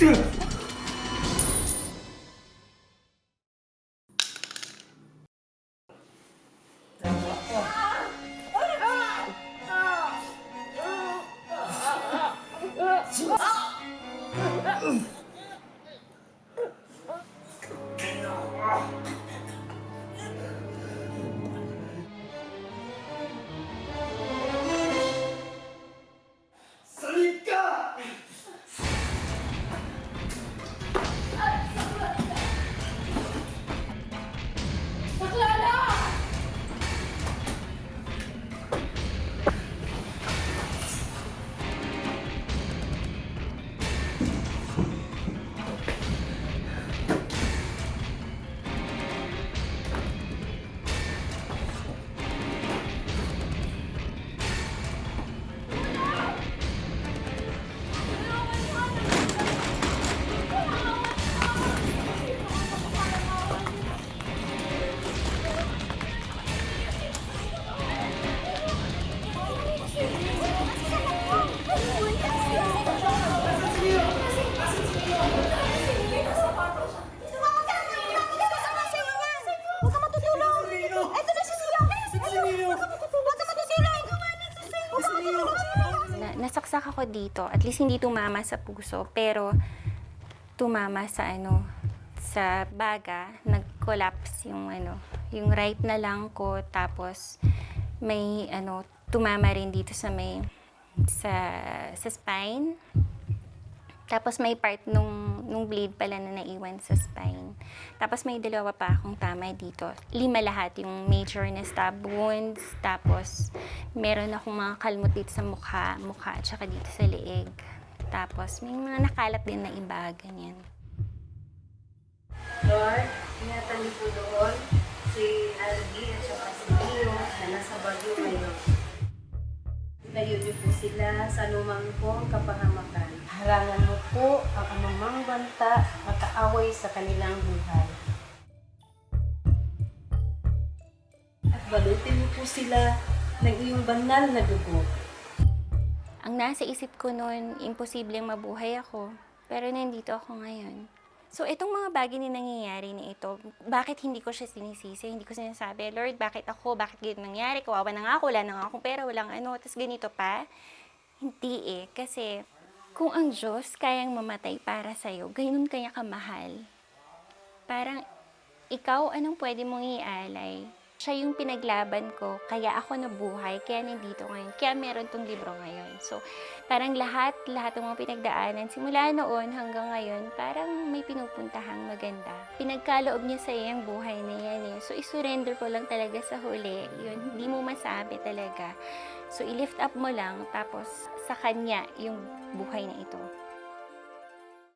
Dude. Nasaksak ako dito. At least hindi tumama sa puso, pero tumama sa ano, sa baga, nag-collapse yung ano, yung right na lang ko, tapos may ano, tumama rin dito sa may, sa, sa spine. Tapos may part nung, nung blade pala na naiwan sa spine. Tapos may dalawa pa akong tama dito. Lima lahat, yung major na stab wounds. Tapos meron akong mga kalmot dito sa mukha, mukha at saka dito sa leeg. Tapos may mga nakalat din na iba, ganyan. Lord, ingatan po doon si Algie at saka si Leo na nasa Baguio ngayon. Layo niyo po sila sa lumang po kapahamakan. Harangan mo po ang anumang banta at kaaway sa kanilang buhay. At balutin mo po sila ng iyong banal na dugo. Ang nasa isip ko noon, imposibleng mabuhay ako. Pero nandito ako ngayon. So, itong mga bagay na nangyayari na ito, bakit hindi ko siya sinisisi? Hindi ko sinasabi, Lord, bakit ako? Bakit ganito nangyari? Kawawa na nga ako, wala na nga akong pera, walang ano, tapos ganito pa. Hindi eh, kasi kung ang Diyos kayang mamatay para sa'yo, ganun kanya kamahal. Parang, ikaw, anong pwede mong ialay? Siya yung pinaglaban ko, kaya ako nabuhay, kaya nandito ngayon, kaya meron tong libro ngayon. So, parang lahat, lahat ng mga pinagdaanan, simula noon hanggang ngayon, parang may pinupuntahang maganda. Pinagkaloob niya sa yung buhay na yan eh. So, isurrender ko lang talaga sa huli. Yun, hindi mo masabi talaga. So, i-lift up mo lang, tapos sa kanya yung buhay na ito.